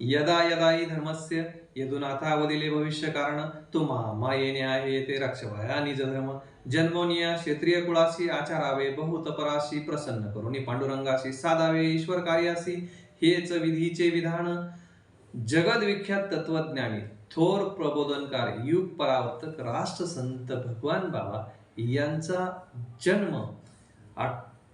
यदा यदा हि धर्मस्य यदुनाथावदिले भविष्य कारण तो मा येणे आहे ते रक्षभया निज धर्म. जन्मोनिया क्षेत्रीय कुळाशी आचारावे बहुतपराशी प्रसन्न करुणी पांडुरंगाशी साधावे ईश्वर कार्यासी हेच विधीचे विधान. जगद्विख्यात तत्वज्ञानी थोर प्रबोधनकार युग परावर्तक राष्ट्रसंत भगवान बाबा यांचा जन्म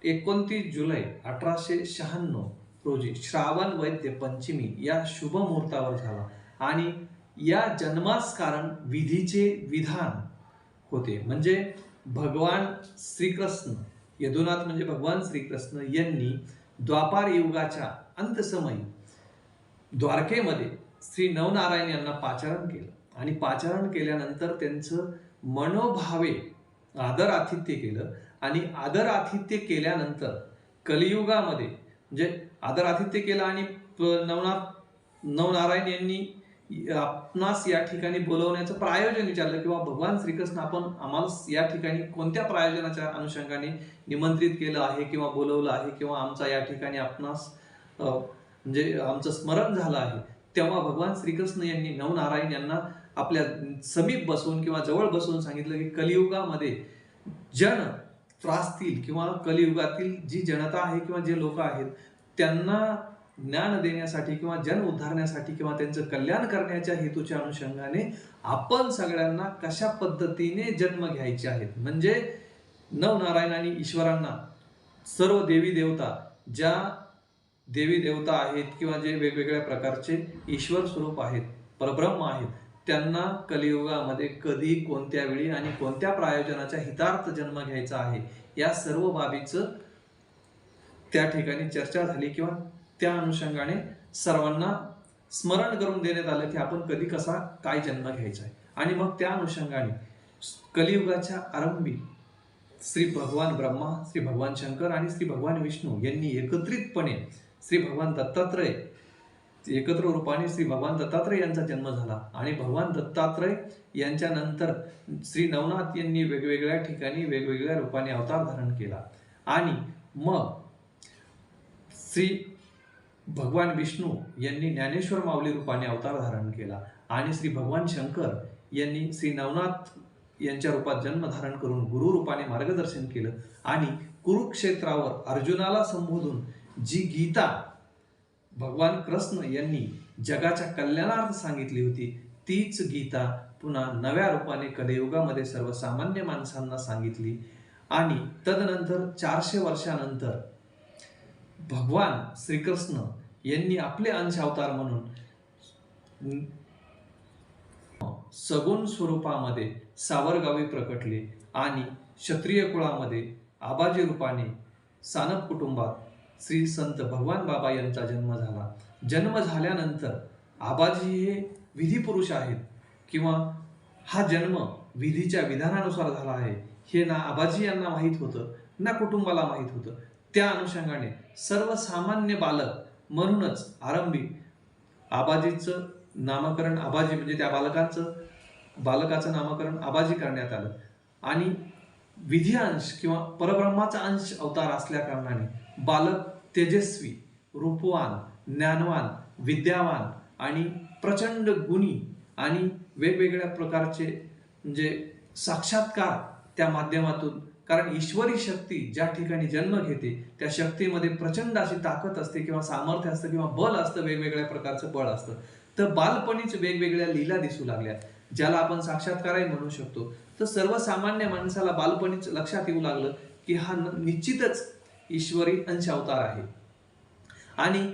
एकोणतीस जुलै अठराशे शहाण्णव रोजी श्रावण वैद्य पंचमी या शुभ मुहूर्तावर झाला. आणि या जन्मास कारण विधीचे विधान होते. म्हणजे भगवान श्रीकृष्ण यदुनाथ म्हणजे भगवान श्रीकृष्ण यांनी द्वापार युगाच्या अंतसमयी द्वारकेमध्ये श्री नवनारायण यांना पाचारण केलं. आणि पाचारण केल्यानंतर त्यांचं मनोभावे आदर आतिथ्य केलं. आणि आदर आतिथ्य केल्यानंतर कलियुगामध्ये म्हणजे आदर आतिथ्य केलं आणि नवनाथ नवनारायण यांनी आपणास या ठिकाणी बोलवण्याचं प्रायोजन विचारलं किंवा भगवान श्रीकृष्ण आपण आम्हाला या ठिकाणी कोणत्या प्रायोजनाच्या अनुषंगाने निमंत्रित केलं आहे किंवा बोलवलं आहे किंवा आमचा या ठिकाणी आपणास म्हणजे आमचं स्मरण झालं आहे तेव्हा भगवान श्रीकृष्ण यांनी नवनारायण यांना आपल्या समीप बसून किंवा जवळ बसून सांगितलं की कलियुगामध्ये जन त्रासतील किंवा कलियुगातील जी जनता आहे किंवा जे लोक आहेत त्यांना ज्ञान देण्यासाठी किंवा जन उद्धारण्यासाठी किंवा त्यांचं कल्याण करण्याच्या हेतूच्या अनुषंगाने आपण सगळ्यांना कशा पद्धतीने जन्म घ्यायचे आहेत? म्हणजे नवनारायण आणि ईश्वरांना सर्व देवी देवता ज्या देवी देवता आहेत किंवा जे वेगवेगळ्या प्रकारचे ईश्वर स्वरूप आहेत परब्रह्म आहेत त्यांना कलियुगामध्ये कधी कोणत्या वेळी आणि कोणत्या प्रायोजनाच्या हितार्थ जन्म घ्यायचा आहे या सर्व बाबीचं त्या ठिकाणी चर्चा झाली किंवा त्या अनुषंगाने सर्वांना स्मरण करून देण्यात आलं की आपण कधी कसा काय जन्म घ्यायचा आहे. आणि मग त्या अनुषंगाने कलियुगाच्या आरंभी श्री भगवान ब्रह्मा श्री भगवान शंकर आणि श्री भगवान विष्णू यांनी एकत्रितपणे श्री भगवान दत्तात्रय एकत्र रूपाने श्री भगवान दत्तात्रय यांचा जन्म झाला. आणि भगवान दत्तात्रय यांच्या नंतर श्री नवनाथ यांनी वेगवेगळ्या ठिकाणी वेगवेगळ्या रूपाने अवतार धारण केला. आणि मग श्री भगवान विष्णू यांनी ज्ञानेश्वर माऊली रूपाने अवतार धारण केला आणि श्री भगवान शंकर यांनी श्री नवनाथ यांच्या रूपात जन्म धारण करून गुरु रूपाने मार्गदर्शन केलं आणि कुरुक्षेत्रावर अर्जुनाला संबोधून जी गीता भगवान कृष्ण यांनी जगाच्या कल्याणार्थ सांगितली होती तीच गीता पुन्हा नव्या रूपाने कलियुगामध्ये सर्वसामान्य माणसांना सांगितली आणि तदनंतर चारशे वर्षानंतर भगवान श्रीकृष्ण यांनी आपले अंश अवतार म्हणून सगुण स्वरूपामध्ये सावरगावी प्रकटले आणि क्षत्रिय कुळामध्ये आबाजी रूपाने सानप कुटुंबात श्री संत भगवान बाबा यांचा जन्म झाला. जन्म झाल्यानंतर आबाजी हे विधी पुरुष आहेत किंवा हा जन्म विधीच्या विधानानुसार झाला आहे हे ना आबाजी यांना माहीत होतं ना कुटुंबाला माहीत होतं. त्या अनुषंगाने सर्वसामान्य बालक म्हणूनच आरंभी आबाजीचं नामकरण आबाजी म्हणजे त्या बालकाचं बालकाचं नामकरण आबाजी करण्यात आलं. आणि विधी अंश किंवा परब्रह्माचा अंश अवतार असल्या कारणाने बालक तेजस्वी रूपवान ज्ञानवान विद्यावान आणि प्रचंड गुणी आणि वेगवेगळ्या प्रकारचे म्हणजे साक्षात्कार त्या माध्यमातून कारण ईश्वरी शक्ती ज्या ठिकाणी जन्म घेते त्या शक्तीमध्ये प्रचंड अशी ताकद असते किंवा सामर्थ्य असतं किंवा बल असतं वेगवेगळ्या प्रकारचं बळ असतं. तर बालपणीच वेगवेगळ्या लीला दिसू लागल्या ज्याला आपण साक्षात्कारही म्हणू शकतो. तर सर्वसामान्य माणसाला बालपणीच लक्षात येऊ लागलं की हा न- निश्चितच ईश्वरी अंश अवतार आहे. आणि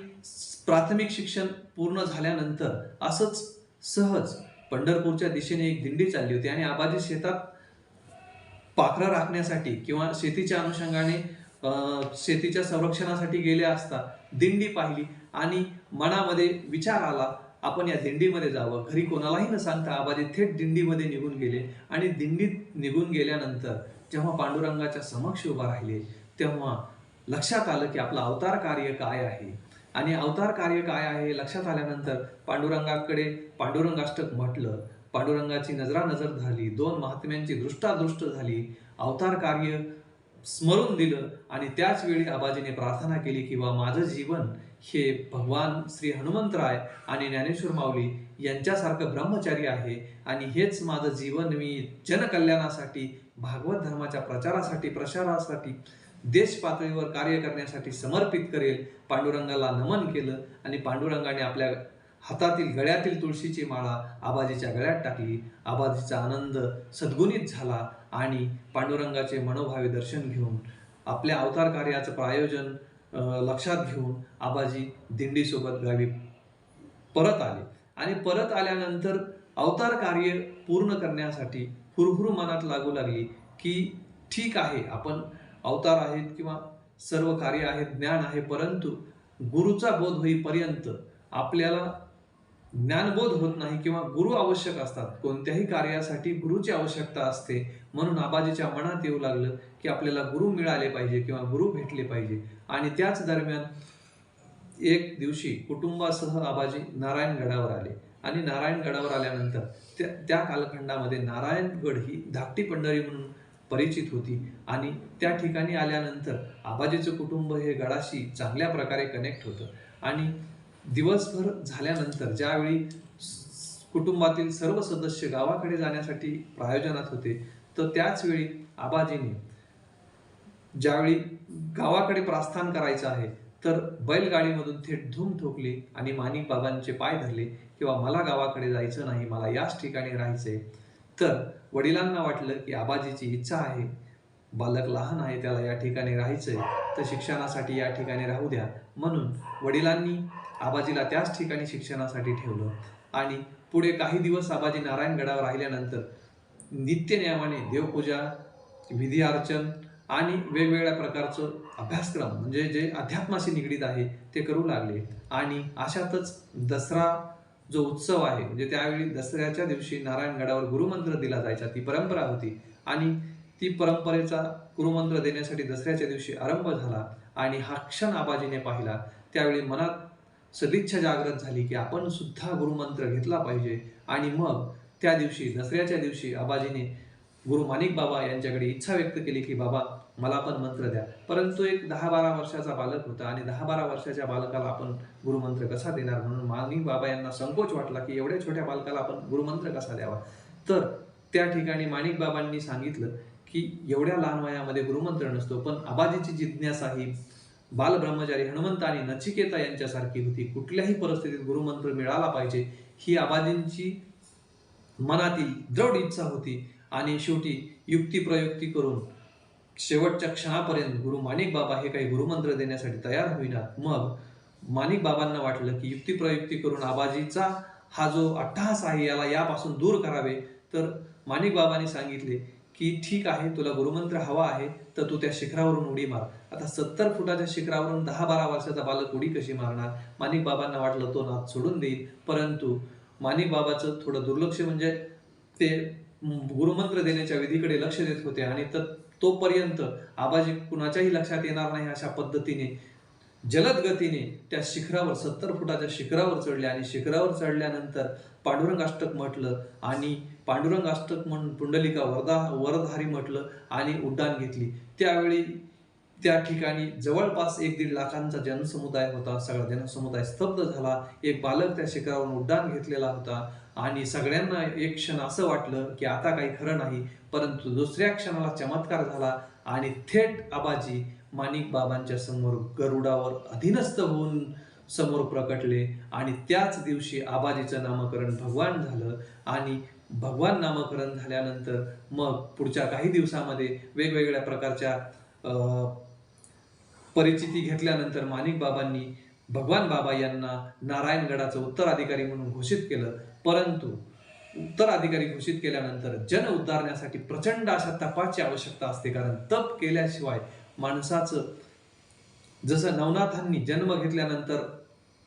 प्राथमिक शिक्षण पूर्ण झाल्यानंतर असंच सहज पंढरपूरच्या दिशेने एक दिंडी चालली होती आणि आबाजी शेतात पाखरं राखण्यासाठी किंवा शेतीच्या अनुषंगाने शेतीच्या संरक्षणासाठी गेले असता दिंडी पाहिली आणि मनामध्ये विचार आला आपण या दिंडीमध्ये जावं. घरी कोणालाही न सांगता आबाजी थेट दिंडीमध्ये निघून गेले आणि दिंडीत निघून गेल्यानंतर जेव्हा पांडुरंगाच्या समक्ष उभा राहिले तेव्हा लक्षात आलं की आपलं अवतार कार्य काय आहे. आणि अवतार कार्य काय आहे लक्षात आल्यानंतर पांडुरंगाकडे पांडुरंगाष्टक म्हटलं पांडुरंगाची नजरानजर झाली. दोन महात्म्यांची दृष्टादृष्ट झाली. अवतार कार्य स्मरून दिलं आणि त्याच वेळी आबाजीने प्रार्थना केली की बा माझं जीवन हे भगवान श्री हनुमंतराय आणि ज्ञानेश्वर माऊली यांच्यासारखं ब्रह्मचारी आहे आणि हेच माझं जीवन मी जनकल्याणासाठी भागवत धर्माच्या प्रचारासाठी प्रसारासाठी देश पातळीवर कार्य करण्यासाठी समर्पित करेल. पांडुरंगाला नमन केलं आणि पांडुरंगाने आपल्या हातातील गळ्यातील तुळशीची माळा आबाजीच्या गळ्यात टाकली. आबाजीचा आनंद सद्गुणित झाला आणि पांडुरंगाचे मनोभावे दर्शन घेऊन आपल्या अवतार कार्याचं प्रायोजन लक्षात घेऊन आबाजी दिंडीसोबत गावी परत आले. आणि परत आल्यानंतर अवतार कार्य पूर्ण करण्यासाठी हुरहुर मनात लागू लागली की ठीक आहे आपण अवतार आहेत किंवा सर्व कार्य आहेत ज्ञान आहे परंतु गुरुचा बोध होईपर्यंत आपल्याला ज्ञानबोध होत नाही किंवा गुरु आवश्यक असतात. कोणत्याही कार्यासाठी गुरुची आवश्यकता असते. म्हणून आबाजीच्या मनात येऊ लागलं की आपल्याला गुरु मिळाले पाहिजे किंवा गुरु भेटले पाहिजे. आणि त्याच दरम्यान एक दिवशी कुटुंबासह आबाजी नारायणगडावर आले. आणि नारायणगडावर आल्यानंतर त्या त्या कालखंडामध्ये नारायणगड ही धाकटी पंढरी म्हणून परिचित होती. आणि त्या ठिकाणी आल्यानंतर आबाजीचं कुटुंब हे गडाशी चांगल्या प्रकारे कनेक्ट होतं. आणि दिवसभर झाल्यानंतर ज्यावेळी कुटुंबातील सर्व सदस्य गावाकडे जाण्यासाठी प्रायोजनात होते तर त्याचवेळी आबाजीने ज्यावेळी गावाकडे प्रस्थान करायचं आहे तर बैलगाडीमधून थेट धूम ठोकली आणि माणिक बाबांचे पाय धरले किंवा मला गावाकडे जायचं नाही मला याच ठिकाणी राहायचंय तर वडिलांना वाटलं की आबाजीची इच्छा आहे बालक लहान आहे त्याला या ठिकाणी राहायचंय तर शिक्षणासाठी या ठिकाणी राहू द्या. म्हणून वडिलांनी आबाजीला त्याच ठिकाणी शिक्षणासाठी ठेवलं. आणि पुढे काही दिवस आबाजी नारायणगडावर राहिल्यानंतर नित्यनियमाने देवपूजा विधी अर्चन आणि वेगवेगळ्या प्रकारचं अभ्यासक्रम म्हणजे जे अध्यात्माशी निगडीत आहे ते करू लागले. आणि अशातच दसरा जो उत्सव आहे म्हणजे त्यावेळी दसऱ्याच्या दिवशी नारायणगडावर गुरुमंत्र दिला जायचा. ती परंपरा होती. आणि ती परंपरेचा गुरुमंत्र देण्यासाठी दसऱ्याच्या दिवशी आरंभ झाला. आणि हा क्षण आबाजीने पाहिला. त्यावेळी मनात सदिच्छा जागृत झाली की आपण सुद्धा गुरुमंत्र घेतला पाहिजे. आणि मग त्या दिवशी दसऱ्याच्या दिवशी आबाजीने गुरु माणिक बाबा यांच्याकडे इच्छा व्यक्त केली की बाबा मला पण मंत्र द्या. परंतु एक दहा बारा वर्षाचा बालक होता आणि दहा बारा वर्षाच्या बालकाला आपण गुरुमंत्र कसा देणार? म्हणून माणिक बाबा यांना संकोच वाटला की एवढ्या छोट्या बालकाला आपण गुरुमंत्र कसा द्यावा? तर त्या ठिकाणी माणिक बाबांनी सांगितलं की एवढ्या लहान वयामध्ये गुरुमंत्र नसतो पण आबाजीची जिज्ञासा ही बालब्रह्मचारी हनुमंत आणि नचिकेता यांच्यासारखी होती. कुठल्याही परिस्थितीत गुरुमंत्र मिळाला पाहिजे ही आबाजींची मनातील दृढ इच्छा होती. आणि शेवटी युक्तिप्रयुक्ती करून शेवटच्या क्षणापर्यंत गुरु माणिक बाबा हे काही गुरुमंत्र देण्यासाठी तयार होईनात मग माणिक बाबांना वाटलं की युक्तिप्रयुक्ती करून आबाजीचा हा जो अट्टहास आहे याला यापासून दूर करावे. तर माणिक बाबांनी सांगितले की ठीक आहे तुला गुरुमंत्र हवा आहे तर तू त्या शिखरावरून उडी मार. आता सत्तर फुटाच्या शिखरावरून दहा बारा वर्षाचा बालक उडी कशी मारणार? माणिक बाबांना वाटलं तो नाद सोडून देईल. परंतु माणिक बाबाचं थोडं दुर्लक्ष म्हणजे ते गुरुमंत्र देण्याच्या विधीकडे लक्ष देत होते आणि तर तोपर्यंत आबाजी कुणाच्याही लक्षात येणार नाही अशा पद्धतीने जलद गतीने त्या शिखरावर सत्तर फुटाच्या शिखरावर चढले आणि शिखरावर चढल्यानंतर पांडुरंग अष्टक म्हटलं आणि पांडुरंग अष्टक म्हणून पुंडलिका वरदा वरधारी म्हटलं आणि उड्डाण घेतली. त्यावेळी त्या ठिकाणी जवळपास एक दीड लाखांचा जनसमुदाय होता. सगळा जनसमुदाय स्तब्ध झाला. एक बालक त्या शिखरावरून उड्डाण घेतलेला होता. आणि सगळ्यांना एक क्षण असं वाटलं की आता काही खरं नाही परंतु दुसऱ्या क्षणाला चमत्कार झाला आणि थेट आबाजी माणिक बाबांच्या समोर गरुडावर अधीनस्थ होऊन समोर प्रकटले. आणि त्याच दिवशी आबाजीचं नामकरण भगवान झालं आणि भगवान नामकरण झाल्यानंतर मग पुढच्या काही दिवसामध्ये वेगवेगळ्या प्रकारच्या परिचिती घेतल्यानंतर माणिक बाबांनी भगवान बाबा यांना नारायणगडाचं उत्तराधिकारी म्हणून घोषित केलं. परंतु उत्तराधिकारी घोषित केल्यानंतर जन उद्धारण्यासाठी प्रचंड अशा तपाची आवश्यकता असते. कारण तप केल्याशिवाय माणसाचं जसं नवनाथांनी जन्म घेतल्यानंतर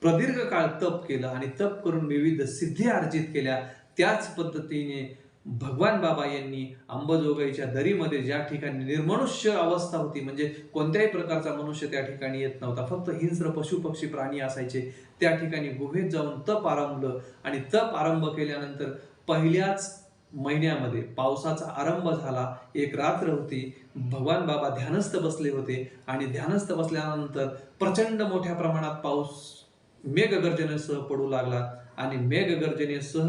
प्रदीर्घ काळ तप केलं आणि तप करून विविध सिद्धी अर्जित केल्या त्याच पद्धतीने भगवान बाबा यांनी अंबाजोगाईच्या दरीमध्ये ज्या ठिकाणी निर्मनुष्य अवस्था होती म्हणजे कोणत्याही प्रकारचा मनुष्य त्या ठिकाणी येत नव्हता फक्त हिंस्र पशु पक्षी प्राणी असायचे त्या ठिकाणी गुहेत जाऊन तप आरंभलं आणि तप आरंभ केल्यानंतर पहिल्याच महिन्यामध्ये पावसाचा आरंभ झाला. एक रात्र होती भगवान बाबा ध्यानस्थ बसले होते आणि ध्यानस्थ बसल्यानंतर प्रचंड मोठ्या प्रमाणात पाऊस मेघगर्जनेसह पडू लागला आणि मेघगर्जनेसह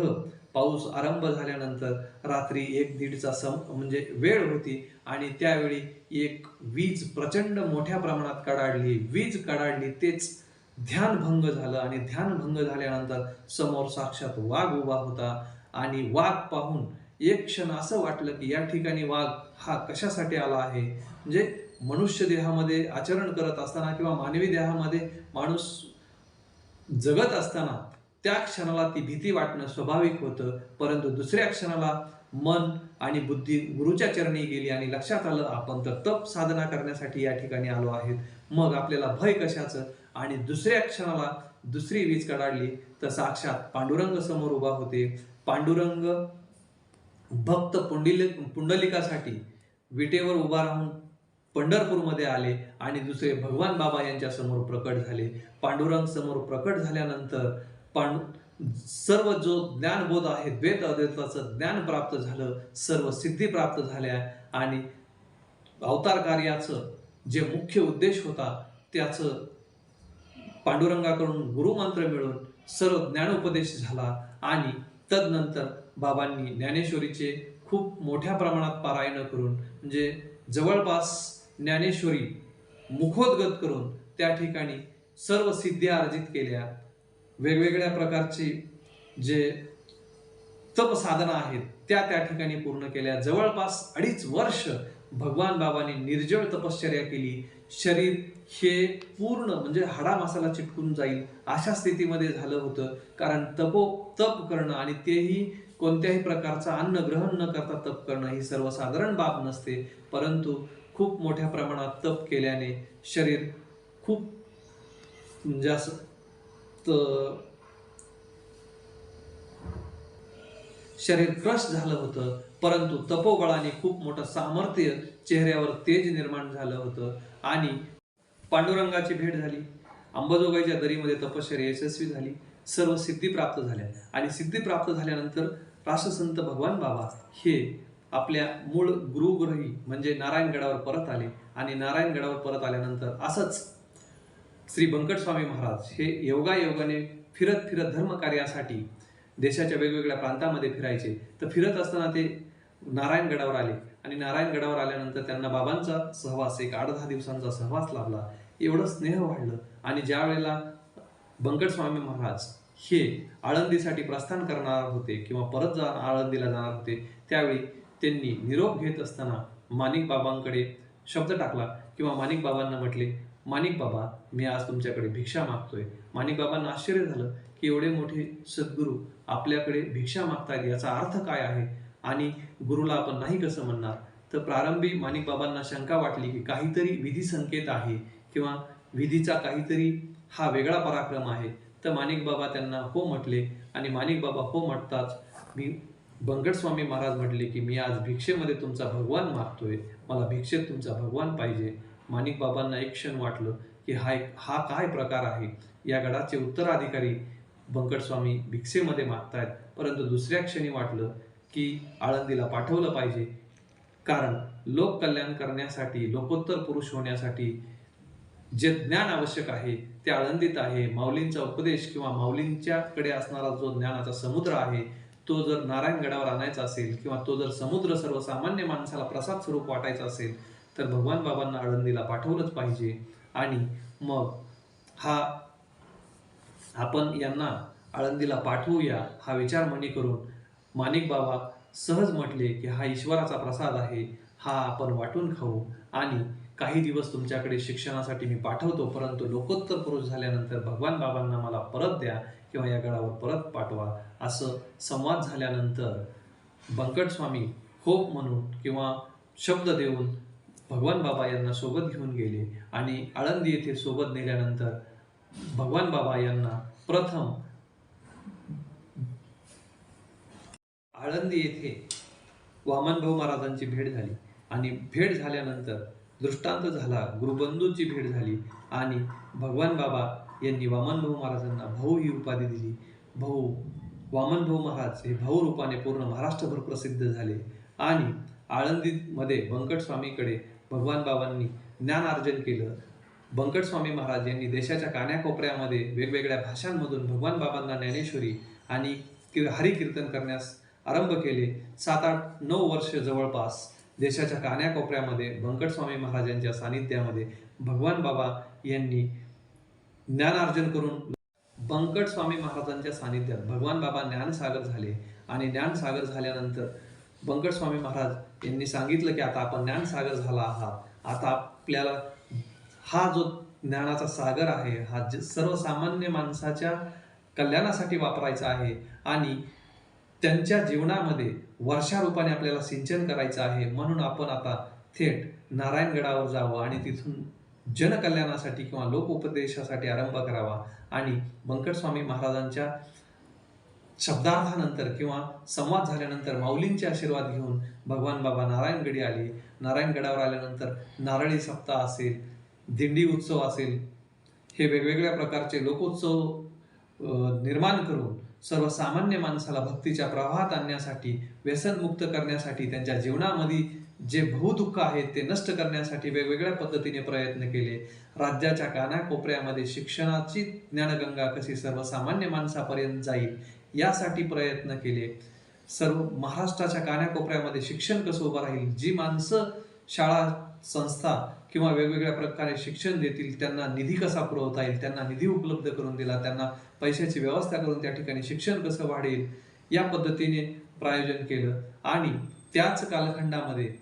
पाऊस आरंभ झाल्यानंतर रात्री एक दीडचा सम म्हणजे वेळ होती आणि त्यावेळी एक वीज प्रचंड मोठ्या प्रमाणात कडाडली. वीज कडाडली तेच ध्यानभंग झालं आणि ध्यानभंग झाल्यानंतर समोर साक्षात वाघ उभा होता आणि वाघ पाहून एक क्षण असं वाटलं की या ठिकाणी वाघ हा कशासाठी आला आहे? म्हणजे मनुष्य देहामध्ये आचरण करत असताना किंवा मानवी देहामध्ये माणूस जगत असताना त्या क्षणाला ती भीती वाटणं स्वाभाविक होतं परंतु दुसऱ्या क्षणाला मन आणि बुद्धी गुरुच्या चरणी गेली आणि लक्षात आलं आपण तर तप साधना करण्यासाठी या ठिकाणी आलो आहेत. मग आपल्याला भय कशाचं? आणि दुसऱ्या क्षणाला दुसरी वीज कडाडली तर साक्षात पांडुरंग समोर उभा होते. पांडुरंग भक्त पुंडिल पुंडलिकासाठी विटेवर उभा राहून पंढरपूरमध्ये आले आणि दुसरे भगवान बाबा यांच्या समोर प्रकट झाले. पांडुरंग समोर प्रकट झाल्यानंतर पण सर्व जो ज्ञानबोध आहे द्वैत अद्वैताचं ज्ञान प्राप्त झालं सर्व सिद्धी प्राप्त झाल्या आणि अवतार कार्याचं जे मुख्य उद्देश होता त्याचं पांडुरंगाकडून गुरुमंत्र मिळून सर्व ज्ञानोपदेश झाला आणि तदनंतर बाबांनी ज्ञानेश्वरीचे खूप मोठ्या प्रमाणात पारायण करून म्हणजे जवळपास ज्ञानेश्वरी मुखोद्गत करून त्या ठिकाणी सर्व सिद्ध्या अर्जित केल्या. वेगवेगळ्या प्रकारची जे तप साधन आहेत त्या त्या ठिकाणी पूर्ण केल्या. जवळपास अडीच वर्ष भगवान बाबांनी निर्जळ तपश्चर्या केली. शरीर हे पूर्ण म्हणजे हाडा मसाला चिटकून जाईल अशा स्थितीमध्ये झालं होतं. कारण तपो तप करणं आणि तेही कोणत्याही प्रकारचं अन्न ग्रहण न करता तप करणं ही सर्वसाधारण बाब नसते. परंतु खूप मोठ्या प्रमाणात तप केल्याने शरीर खूप म्हणजे असं त- शरीर क्रश झालं होतं परंतु तपोबळाने खूप मोठं सामर्थ्य चेहऱ्यावर तेज निर्माण झालं होतं आणि पांडुरंगाची भेट झाली. अंबाजोगाईच्या दरीमध्ये तपश्चर्या यशस्वी झाली. सर्व सिद्धी प्राप्त झाल्या आणि सिद्धी प्राप्त झाल्यानंतर राष्ट्रसंत भगवान बाबा हे आपल्या मूळ गुरुग्रही म्हणजे नारायणगडावर परत आले आणि नारायणगडावर परत आल्यानंतर असंच श्री बंकटस्वामी महाराज हे योगायोगाने फिरत फिरत धर्मकार्यासाठी देशाच्या वेगवेगळ्या प्रांतामध्ये फिरायचे. तर फिरत असताना ते नारायणगडावर आले. आणि नारायणगडावर आल्यानंतर त्यांना बाबांचा सहवास एक आठ दहा दिवसांचा सहवास लाभला. एवढं स्नेह वाढलं. आणि ज्या वेळेला बंकटस्वामी महाराज हे आळंदीसाठी प्रस्थान करणार होते किंवा परत जा आळंदीला जाणार होते त्यावेळी त्यांनी निरोप घेत असताना माणिक बाबांकडे शब्द टाकला किंवा माणिक बाबांना म्हटले माणिक बाबा मी आज तुमच्याकडे भिक्षा मागतोय. माणिक बाबांना आश्चर्य झालं की एवढे मोठे सद्गुरू आपल्याकडे भिक्षा मागतायत याचा अर्थ काय आहे? आणि गुरुला आपण नाही कसं म्हणणार? तर प्रारंभी माणिक बाबांना शंका वाटली की काहीतरी विधी संकेत आहे किंवा विधीचा काहीतरी हा वेगळा पराक्रम आहे. तर माणिक बाबा त्यांना हो म्हटले आणि माणिक बाबा हो म्हटताच मी बंगटस्वामी महाराज म्हटले की मी आज भिक्षेमध्ये तुमचा भगवान मागतोय. मला भिक्षेत तुमचा भगवान पाहिजे. माणिक बाबांना एक क्षण वाटलं की हा एक हा काय प्रकार आहे? या गडाचे उत्तराधिकारी बंकट स्वामी भिक्षेमध्ये मागतायत. परंतु दुसऱ्या क्षणी वाटलं की आळंदीला पाठवलं पाहिजे. कारण लोककल्याण करण्यासाठी लोकोत्तर पुरुष होण्यासाठी जे ज्ञान आवश्यक आहे ते आळंदीत आहे. माऊलींचा उपदेश किंवा माऊलींच्याकडे असणारा जो ज्ञानाचा समुद्र आहे तो जर नारायणगडावर आणायचा असेल किंवा तो जर समुद्र सर्वसामान्य माणसाला प्रसाद स्वरूप वाटायचा असेल तर भगवान बाबांना आळंदीला पाठवलंच पाहिजे. आणि मग हा आपण यांना आळंदीला पाठवूया हा विचार मनी करून माणिक बाबा सहज म्हटले की हा ईश्वराचा प्रसाद आहे हा आपण वाटून खाऊ. आणि काही दिवस तुमच्याकडे शिक्षणासाठी मी पाठवतो परंतु लोकोत्तर पुरुष झाल्यानंतर भगवान बाबांना मला परत द्या किंवा या गडावर परत पाठवा असं संवाद झाल्यानंतर बंकट स्वामी म्हणून किंवा शब्द देऊन भगवान बाबा यांना सोबत घेऊन गेले आणि आळंदी येथे सोबत नेल्यानंतर भगवान बाबा यांना प्रथम आळंदी येथे वामनभाऊ महाराजांची भेट झाली. आणि भेट झाल्यानंतर दृष्टांत झाला गुरुबंधूंची भेट झाली आणि भगवान बाबा यांनी वामनभाऊ महाराजांना भाऊ ही उपाधी दिली. भाऊ वामनभाऊ महाराज हे भाऊ रूपाने पूर्ण महाराष्ट्रभर प्रसिद्ध झाले. आणि आळंदीमध्ये बंकटस्वामीकडे भगवान बाबांनी ज्ञान अर्जन केलं. बंकट स्वामी महाराज यांनी देशाच्या कान्याकोपऱ्यामध्ये वेगवेगळ्या भाषांमधून भगवान बाबांना ज्ञानेश्वरी आणि कि- हरिकीर्तन करण्यास आरंभ केले. सात आठ नऊ वर्ष जवळपास देशाच्या कान्याकोपऱ्यामध्ये बंकट स्वामी महाराजांच्या सानिध्यामध्ये भगवान बाबा यांनी ज्ञानार्जन करून बंकट स्वामी महाराजांच्या सानिध्यात भगवान बाबा ज्ञानसागर झाले. आणि ज्ञानसागर झाल्यानंतर बंकटस्वामी महाराज यांनी सांगितलं की आता आपण ज्ञानसागर झाला आहात. आता आपल्याला हा जो ज्ञानाचा सागर आहे हा ज- सर्वसामान्य माणसाच्या कल्याणासाठी वापरायचा आहे आणि त्यांच्या जीवनामध्ये वर्षारूपाने आपल्याला सिंचन करायचं आहे म्हणून आपण आता थेट नारायणगडावर जावं आणि तिथून जनकल्याणासाठी किंवा लोकोपदेशासाठी आरंभ करावा आणि बंकटस्वामी महाराजांच्या शब्दार्थानंतर किंवा संवाद झाल्यानंतर माऊलींचे आशीर्वाद घेऊन भगवान बाबा नारायणगडी आले. नारायणगडावर आल्यानंतर नारळी सप्ताह असेल दिंडी उत्सव असेल हे वेगवेगळ्या प्रकारचे लोकोत्सव निर्माण करून सर्वसामान्य माणसाला भक्तीच्या प्रवाहात आणण्यासाठी व्यसनमुक्त करण्यासाठी त्यांच्या जीवनामध्ये जे भूदुःख आहेत ते नष्ट करण्यासाठी वेगवेगळ्या पद्धतीने प्रयत्न केले. राज्याच्या कानाकोपऱ्यामध्ये शिक्षणाची ज्ञानगंगा कशी सर्वसामान्य माणसापर्यंत जाईल यासाठी प्रयत्न केले. सर्व महाराष्ट्राच्या कानाकोपऱ्यामध्ये शिक्षण कसं उभं राहील? जी माणसं शाळा संस्था किंवा वेगवेगळ्या प्रकारे शिक्षण देतील त्यांना निधी कसा पुरवता येईल? त्यांना निधी उपलब्ध करून दिला त्यांना पैशाची व्यवस्था करून त्या ठिकाणी शिक्षण कसं वाढेल? या पद्धतीने प्रायोजन केलं. आणि त्याच कालखंडामध्ये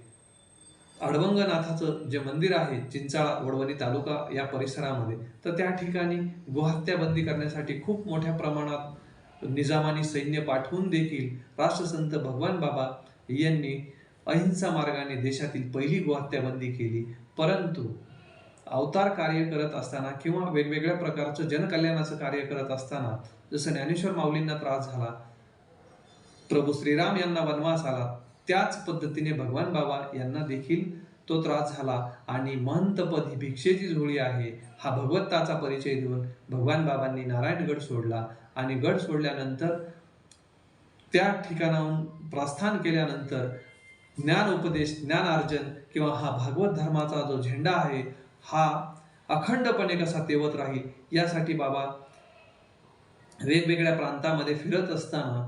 अडवंगनाथाचं जे मंदिर आहे चिंचाळा वडवणी तालुका या परिसरामध्ये तर त्या ठिकाणी गोहत्याबंदी करण्यासाठी खूप मोठ्या प्रमाणात निजामाने सैन्य पाठवून देखील राष्ट्रसंत भगवान बाबा यांनी अहिंसा मार्गाने देशातील पहिली गोहत्याबंदी केली. परंतु अवतार कार्य करत असताना किंवा वेगवेगळ्या प्रकारचं जनकल्याणाचं कार्य करत असताना जसं ज्ञानेश्वर माऊलींना त्रास झाला प्रभू श्रीराम यांना वनवास आला त्याच पद्धतीने भगवान बाबा यांना देखील तो त्रास झाला आणि महंतपद ही भिक्षेची झोळी आहे हा भगवत्ताचा परिचय देऊन भगवान बाबांनी नारायणगड सोडला आणि गड सोडल्यानंतर त्या ठिकाणाहून प्रस्थान केल्यानंतर ज्ञान उपदेश ज्ञान अर्जन किंवा हा भागवत धर्माचा जो झेंडा आहे हा अखंडपणे कसा तेवत राहील यासाठी बाबा वेगवेगळ्या प्रांतामध्ये फिरत असताना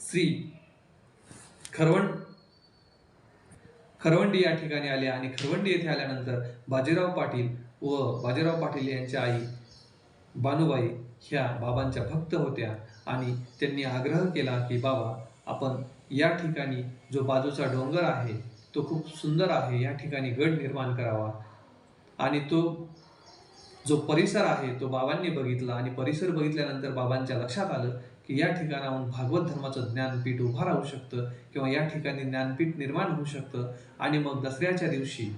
श्री खरवण खरवंडी या ठिकाणी आले आणि खरवंडी येथे आल्यानंतर बाजीराव पाटील व बाजीराव पाटील यांच्या आई बानुबाई ह्या बाबांच्या भक्त होत्या आणि त्यांनी आग्रह केला की बाबा आपण या ठिकाणी जो बाजूचा डोंगर आहे तो खूप सुंदर आहे. या ठिकाणी गड निर्माण करावा. आणि तो जो परिसर आहे तो बाबांनी बघितला आणि परिसर बघितल्यानंतर बाबांच्या लक्षात आलं की या ठिकाणाहून भागवत धर्माचं ज्ञानपीठ उभा राहू शकतं किंवा या ठिकाणी ज्ञानपीठ निर्माण होऊ शकतं. आणि मग दसऱ्याच्या दिवशी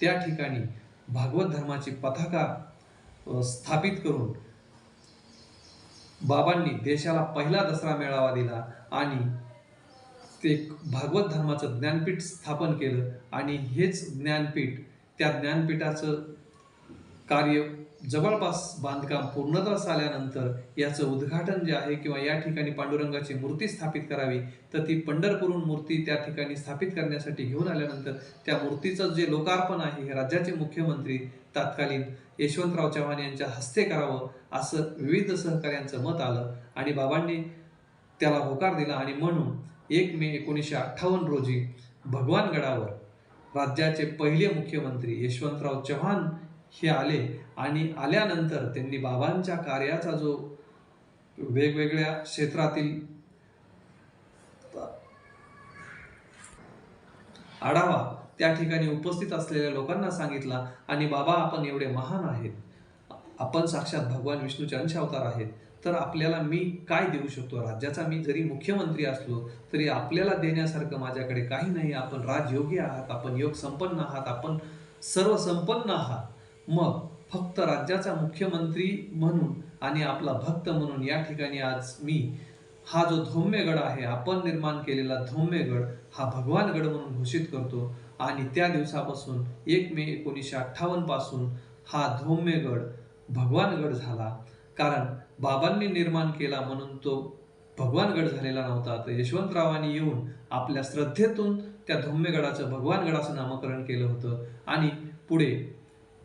त्या ठिकाणी भागवत धर्माची पथाका स्थापित करून बाबांनी देशाला पहिला दसरा मेळावा दिला आणि ते भागवत धर्माचं ज्ञानपीठ स्थापन केलं. आणि हेच ज्ञानपीठ त्या ज्ञानपीठाचं कार्य जवळपास बांधकाम पूर्णत्वास आल्यानंतर याचं उद्घाटन जे आहे किंवा या ठिकाणी पांडुरंगाची मूर्ती स्थापित करावी तर ती पंढरपूरहून मूर्ती त्या ठिकाणी स्थापित करण्यासाठी घेऊन आल्यानंतर त्या मूर्तीचं जे लोकार्पण आहे हे राज्याचे मुख्यमंत्री तत्कालीन यशवंतराव चव्हाण यांच्या हस्ते करावं असं विविध सहकार्यांचं मत आलं आणि बाबांनी त्याला होकार दिला आणि म्हणून एक मे एकोणीसशे अठ्ठावन्न रोजी भगवानगडावर राज्याचे पहिले मुख्यमंत्री यशवंतराव चव्हाण हे आले आणि आल्यानंतर त्यांनी बाबांच्या कार्याचा जो वेगवेगळ्या क्षेत्रातील आढावा त्या ठिकाणी उपस्थित असलेल्या लोकांना सांगितला आणि बाबा आपण एवढे महान आहेत. आपण साक्षात भगवान विष्णूचे अंश अवतार आहेत. तर आपल्याला मी काय देऊ शकतो? राज्याचा मी जरी मुख्यमंत्री असलो तरी आपल्याला देण्यासारखं माझ्याकडे काही नाही. आपण राजयोगी आहात आपण योग संपन्न आहात आपण सर्व संपन्न आहात. मग फक्त राज्याचा मुख्यमंत्री म्हणून आणि आपला भक्त म्हणून या ठिकाणी आज मी हा जो धौम्यगड आहे आपण निर्माण केलेला धौम्यगड हा भगवानगड म्हणून घोषित करतो. आणि त्या दिवसापासून एक मे एकोणीसशे अठ्ठावन्नपासून हा धौम्यगड भगवानगड झाला. कारण बाबांनी निर्माण केला म्हणून तो भगवानगड झालेला नव्हता. तर यशवंतरावांनी येऊन आपल्या श्रद्धेतून त्या धौम्यगडाचं भगवानगडाचं नामकरण केलं होतं. आणि पुढे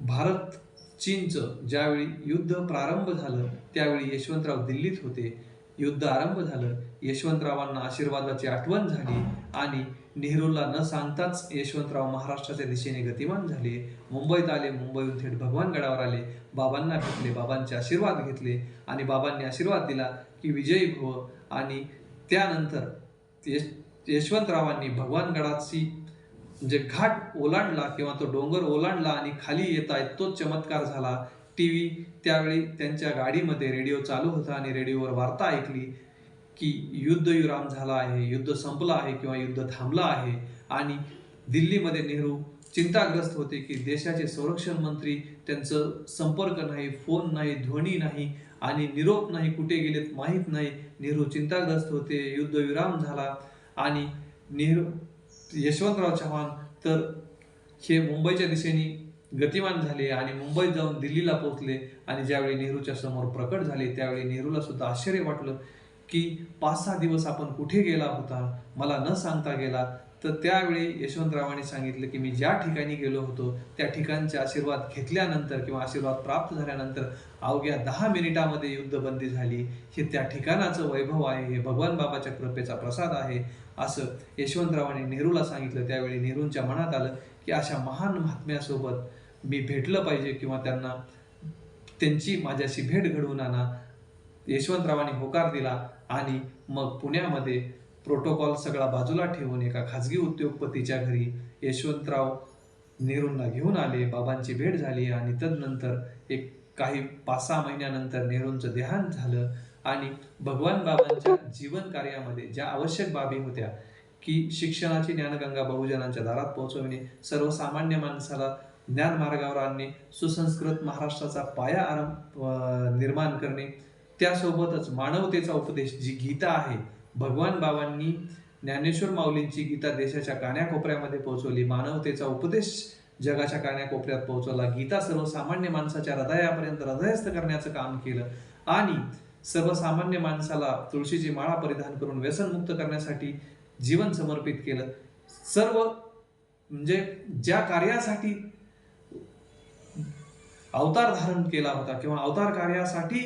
भारत चीनचं ज्यावेळी युद्ध प्रारंभ झालं त्यावेळी यशवंतराव दिल्लीत होते. युद्ध आरंभ झालं यशवंतरावांना आशीर्वादाची आठवण झाली आणि नेहरूला न सांगताच यशवंतराव महाराष्ट्राच्या दिशेने गतिमान झाले. मुंबईत आले मुंबईहून थेट भगवानगडावर आले. बाबांना भेटले बाबांचे आशीर्वाद घेतले आणि बाबांनी आशीर्वाद दिला की विजयी भव आणि त्यानंतर यश यशवंतरावांनी भगवानगडाची म्हणजे घाट ओलांडला किंवा तो डोंगर ओलांडला आणि खाली येत आहेत तो चमत्कार झाला. टी व्ही त्यावेळी त्यांच्या गाडीमध्ये रेडिओ चालू होता आणि रेडिओवर वार्ता ऐकली की युद्ध विराम झाला आहे युद्ध संपलं आहे किंवा युद्ध थांबलं आहे. आणि दिल्लीमध्ये नेहरू चिंताग्रस्त होते की देशाचे संरक्षण मंत्री त्यांचं संपर्क नाही फोन नाही ध्वनी नाही आणि निरोप नाही कुठे गेलेत माहीत नाही. नेहरू चिंताग्रस्त होते युद्ध विराम झाला आणि नेहरू यशवंतराव चव्हाण तर हे मुंबईच्या दिशेने गतिमान झाले आणि मुंबईत जाऊन दिल्लीला पोहोचले आणि ज्यावेळी नेहरूच्या समोर प्रकट झाले त्यावेळी नेहरूला सुद्धा आश्चर्य वाटलं की पाच सहा दिवस आपण कुठे गेला होता मला न सांगता गेला. तर त्यावेळी यशवंतरावांनी सांगितलं की मी ज्या ठिकाणी गेलो होतो त्या ठिकाणचे आशीर्वाद घेतल्यानंतर किंवा आशीर्वाद प्राप्त झाल्यानंतर अवघ्या दहा मिनिटामध्ये युद्धबंदी झाली. हे त्या ठिकाणाचं वैभव आहे हे भगवान बाबाच्या कृपेचा प्रसाद आहे. असं यशवंतरावांनी नेहरूला सांगितलं. त्यावेळी नेहरूंच्या मनात आलं की अशा महान महात्म्यासोबत मी भेटलं पाहिजे किंवा त्यांना त्यांची माझ्याशी भेट घडवून आणा. यशवंतरावांनी होकार दिला आणि मग पुण्यामध्ये प्रोटोकॉल सगळा बाजूला ठेवून एका खाजगी उद्योगपतीच्या घरी यशवंतराव नेहरूंना घेऊन आले. बाबांची भेट झाली आणि तदनंतर एक काही पाच सहा महिन्यानंतर नेहरूंचं देहांत झालं. आणि भगवान बाबांच्या जीवन कार्यामध्ये ज्या आवश्यक बाबी होत्या की शिक्षणाची ज्ञानगंगा बहुजनांच्या दारात पोहोचविणे सर्वसामान्य माणसाला ज्ञान मार्गावर आणणे सुसंस्कृत महाराष्ट्राचा पाया आरंभ निर्माण करणे त्यासोबतच मानवतेचा उपदेश जी गीता आहे भगवान बाबांनी ज्ञानेश्वर माऊलींची गीता देशाच्या कान्याकोपऱ्यामध्ये पोहोचवली मानवतेचा उपदेश जगाच्या कान्याकोपऱ्यात पोहोचवला गीता सर्वसामान्य माणसाच्या हृदयापर्यंत हृदयस्थ करण्याचं काम केलं आणि सर्वसामान्य माणसाला तुळशीची माळा परिधान करून व्यसनमुक्त करण्यासाठी जीवन समर्पित केलं. सर्व म्हणजे ज्या कार्यासाठी अवतार धारण केला होता किंवा अवतार कार्यासाठी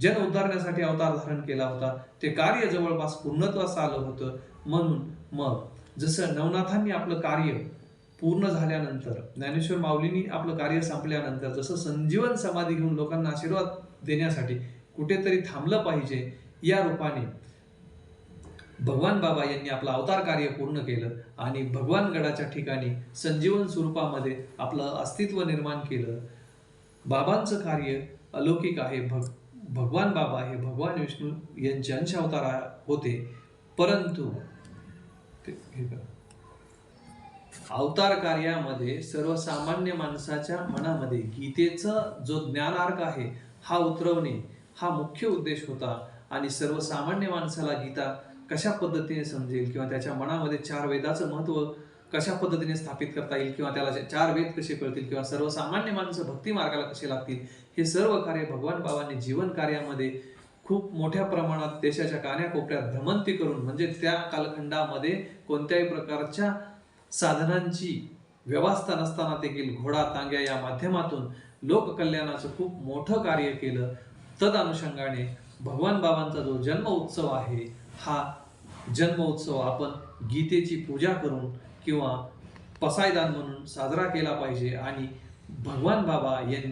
जन उद्धारण्यासाठी अवतार धारण केला होता ते कार्य जवळपास पूर्णत्वास आलं होतं. म्हणून मग जसं नवनाथांनी आपलं कार्य पूर्ण झाल्यानंतर ज्ञानेश्वर माऊलींनी आपलं कार्य संपल्यानंतर जसं संजीवन समाधी घेऊन लोकांना आशीर्वाद देण्यासाठी कुठेतरी थांबलं पाहिजे या रूपाने. भगवान बाबा यांनी आपलं अवतार कार्य पूर्ण केलं आणि भगवान गडाच्या ठिकाणी संजीवन स्वरूपामध्ये आपलं अस्तित्व निर्माण केलं. बाबांचं कार्य अलौकिक आहे. भग भगवान बाबा हे भगवान विष्णू यांचे अंश अवतार होते. परंतु हे अवतार कार्यामध्ये सर्वसामान्य माणसाच्या मनामध्ये गीतेचा जो ज्ञानार्क आहे हा उतरवणे हा मुख्य उद्देश होता. आणि सर्वसामान्य माणसाला गीता कशा पद्धतीने समजेल किंवा त्याच्या मनामध्ये चार वेदाचं महत्त्व कशा पद्धतीने स्थापित करता येईल किंवा त्याला चार वेद कसे कळतील किंवा सर्वसामान्य माणसं भक्ती मार्गाला कसे लागतील हे सर्व कार्य भगवान बाबांनी जीवन कार्यामध्ये खूप मोठ्या प्रमाणात देशाच्या कान्याकोपऱ्यात भ्रमंती करून म्हणजे त्या कालखंडामध्ये कोणत्याही प्रकारच्या साधनांची व्यवस्था नसताना देखील घोडा तांग्या या माध्यमातून लोककल्याणाचं खूप मोठं कार्य केलं. तद अनुषंगाने भगवान बाबांचा जो जन्म उत्सव आहे हा जन्म उत्सव आपण गीतेची पूजा करून किंवा पसायदान म्हणून साजरा केला पाहिजे आणि भगवान बाबा यांनी